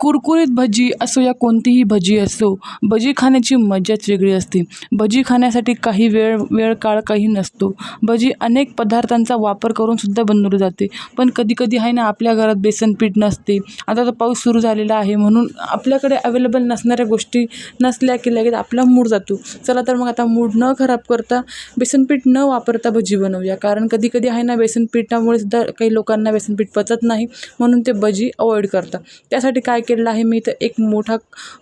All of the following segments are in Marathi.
कुरकुरीत भजी असो या कोणतीही भजी असो भजी खाण्याची मजाच वेगळी असते. भजी खाण्यासाठी काही वेळ वेळ काळ काही नसतो. भजी अनेक पदार्थांचा वापर करूनसुद्धा बनवली जाते. पण कधीकधी आहे ना आपल्या घरात बेसन पीठ नसते. आता तर पाऊस सुरू झालेला आहे म्हणून आपल्याकडे अवेलेबल नसणाऱ्या गोष्टी नसल्या की लगेच आपला मूड जातो. चला तर मग आता मूड न खराब करता बेसनपीठ न वापरता भजी बनवूया. कारण कधी कधी आहे ना बेसनपीठामुळे सुद्धा काही लोकांना बेसनपीठ पचत नाही म्हणून ते भजी अवॉइड करतात. त्यासाठी काय केलेलं आहे मी इथं एक मोठा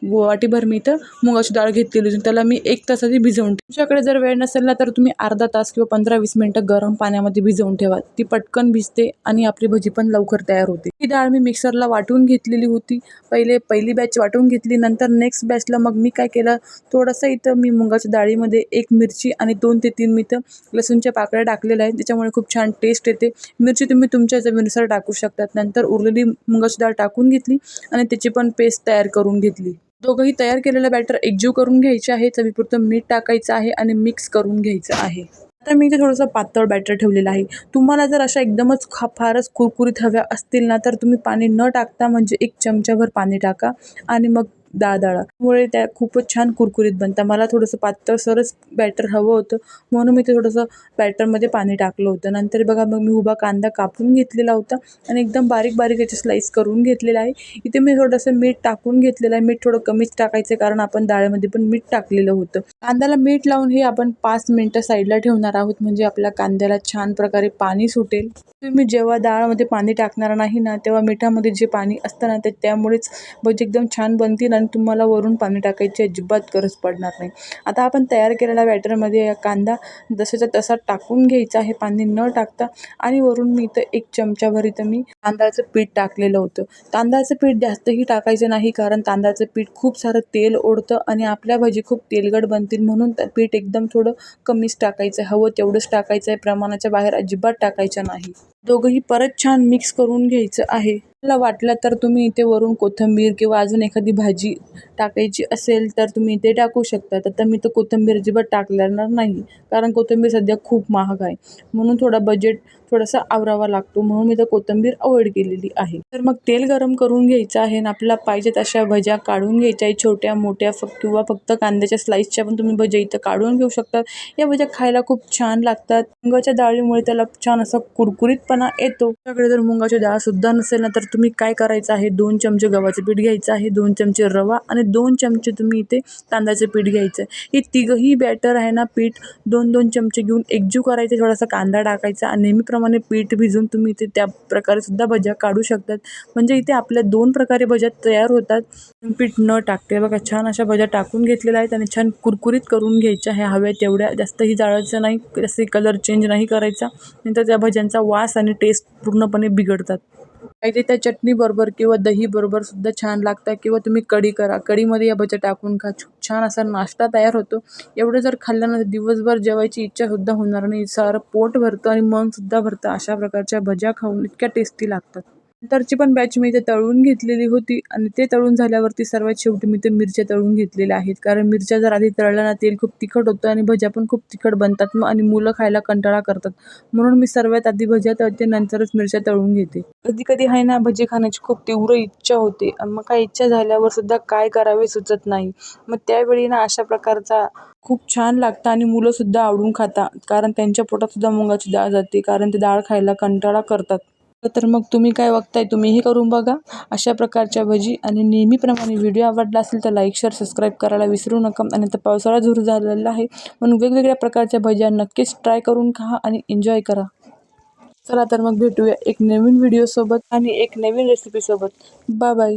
वाटीभर मी इथं मुगाची डाळ घेतलेली होती त्याला मी एक तासाची भिजवून ठेव- तुमच्याकडे जर वेळ नसेल ना तर तुम्ही अर्धा तास किंवा पंधरा वीस मिनटं गरम पाण्यामध्ये भिजवून ठेवा. ती पटकन भिजते आणि आपली भजी पण लवकर तयार होते. ही डाळ मी मिक्सरला वाटून घेतलेली होती. पहिले पहिली बॅच वाटून घेतली नंतर नेक्स्ट बॅचला मग मी काय केलं थोडंसं इथं मी मुगाच्या डाळीमध्ये एक मिरची आणि दोन ते तीन मी इथं लसूणच्या पाकळ्या टाकलेल्या आहेत. त्याच्यामुळे खूप छान टेस्ट येते. मिरची तुम्ही तुमच्या जमिनीनुसार टाकू शकतात. नंतर उरलेली मुगाची डाळ टाकून घेतली आणि त्याची पण पेस्ट तयार करून घेतली. दोघंही तयार केलेलं बॅटर एकजीव करून घ्यायचे आहे चवीपुरतं मीठ टाकायचं आहे आणि मिक्स करून घ्यायचं आहे. आता मी इथे थोडंसं पातळ बॅटर ठेवलेलं आहे. तुम्हाला जर अशा एकदमच खा फारच कुरकुरीत हव्या असतील ना तर तुम्ही पाणी न टाकता म्हणजे एक चमच्याभर पाणी टाका. आणि मग डाळ डाळा त्या खूपच छान कुरकुरीत बनतात मला थोडंसं पातळसरच बॅटर हवं होतं. म्हणून मी ते थोडंसं बॅटरमध्ये पाणी टाकलं होतं. नंतर बघा मग मी उभा कांदा कापून घेतलेला होता आणि एकदम बारीक बारीक याचे स्लाईस करून घेतलेला आहे. इथे मी थोडंसं मीठ टाकून घेतलेलं आहे. मीठ थोडं कमीच टाकायचं आहे कारण आपण डाळमध्ये पण मीठ टाकलेलं होतं. कांद्याला मीठ लावून हे आपण पाच मिनटं साईडला ठेवणार आहोत. म्हणजे आपल्या कांद्याला छान प्रकारे पाणी सुटेल. तुम्ही जेव्हा डाळमध्ये पाणी टाकणार नाही ना तेव्हा मिठामध्ये जे पाणी असतं ना ते त्यामुळेच भजी एकदम छान बनतील आणि तुम्हाला वरून पाणी टाकायची अजिबात गरज पडणार नाही. आता आपण तयार केलेल्या बॅटरमध्ये या कांदा जसाचा तसा टाकून घ्यायचा आहे पाणी न टाकता. आणि वरून मी इथं एक चमचाभर इथं मी तांदळाचं पीठ टाकलेलं होतं. तांदळाचं पीठ जास्तही टाकायचं नाही कारण तांदळाचं पीठ खूप सारं तेल ओढतं आणि आपल्या भजी खूप तेलगट बनतील म्हणून त्या पीठ एकदम थोडं कमीच टाकायचं आहे. हवं तेवढंच टाकायचं आहे. प्रमाणाच्या बाहेर अजिबात टाकायचं नाही. दोघंही परत छान मिक्स करून घ्यायचं आहे. मला वाटलं तर तुम्ही इथे वरून कोथिंबीर किंवा अजून एखादी भाजी टाकायची असेल तर तुम्ही इथे टाकू शकता. आता मी तर कोथिंबीर अजिबात टाकणार नाही कारण कोथिंबीर सध्या खूप महाग आहे. म्हणून थोडा बजेट थोडासा आवरावा लागतो म्हणून मी तर कोथिंबीर अवॉइड केलेली आहे. तर मग तेल गरम करून घ्यायचं आहे आणि आपल्याला पाहिजे तशा भज्या काढून घ्यायच्या आहे छोट्या मोठ्या फक्त किंवा फक्त कांद्याच्या स्लाईसच्या पण तुम्ही भज्या इथं काढून घेऊ शकता. या भज्या खायला खूप छान लागतात. मुगाच्या डाळीमुळे त्याला छान असा कुरकुरीतपणा येतो. त्याकडे जर मुंगाची डाळ सुद्धा नसेल ना तर तुम्ही काय करायचं आहे? दोन चमचे गव्हाचं पीठ घ्यायचं आहे दोन चमचे रवा आणि दोन चमचे तुम्ही इथे तांदळाचं पीठ घ्यायचं आहे. हे तिघंही बॅटर आहे ना पीठ. दोन दोन चमचे घेऊन एकजीव करायचे थोडासा कांदा टाकायचा आणि नेहमीप्रमाणे पीठ भिजून तुम्ही इथे त्या प्रकारे सुद्धा भज्या काढू शकतात. म्हणजे इथे आपल्या दोन प्रकारे भज्या तयार होतात. पीठ न टाकते. बघा छान अशा भज्या टाकून घेतलेल्या आहेत आणि छान कुरकुरीत करून घ्यायच्या ह्या हव्या तेवढ्या. जास्तही जाळायचं नाही जास्त कलर चेंज नाही करायचा. नंतर त्या भज्यांचा वास आणि टेस्ट पूर्णपणे बिघडतात. काही त्या चटणीबरोबर किंवा दहीबरोबर सुद्धा छान लागतात किंवा तुम्ही कढी करा. कढीमध्ये या भज्या टाकून खा. छान असा नाश्ता तयार होतो. एवढं जर खाल्ल्यानंतर दिवसभर जेवायची इच्छासुद्धा होणार नाही. सारं पोट भरतं आणि मनसुद्धा भरतं. अशा प्रकारच्या भज्या खाऊन इतक्या टेस्टी लागतात. नंतरची पण बॅच मी इथे तळून घेतलेली होती आणि ते तळून झाल्यावरती सर्वात शेवटी मी ते मिरच्या तळून घेतलेल्या आहेत. कारण मिरच्या जर आधी तळल्या ना तेल खूप तिखट होतं आणि भज्या पण खूप तिखट बनतात मग आणि मुलं खायला कंटाळा करतात. म्हणून मी सर्वात आधी भज्या तळते नंतरच मिरच्या तळून घेते. कधी कधी आहे ना भजी खाण्याची खूप तीव्र इच्छा होते आणि मग काय इच्छा झाल्यावर सुद्धा काय करावे सुचत नाही. मग त्यावेळी ना अशा प्रकारचा खूप छान लागतं आणि मुलंसुद्धा आवडून खातात. कारण त्यांच्या पोटातसुद्धा मुगाची डाळ जाते कारण ते डाळ खायला कंटाळा करतात. तर मग तुम्ही काय बघताय? तुम्हीही करून बघा. अशा प्रकारच्या भजी आणि नेहमीप्रमाणे व्हिडिओ आवडला असेल तर लाईक शेअर सबस्क्राईब करायला विसरू नका. आणि आता पावसाळा सुरू झालेला आहे. म्हणून वेगवेगळ्या प्रकारच्या भज्या नक्कीच ट्राय करून खा आणि एन्जॉय करा. चला तर मग भेटूया एक नवीन व्हिडिओसोबत आणि एक नवीन रेसिपीसोबत बाय बाय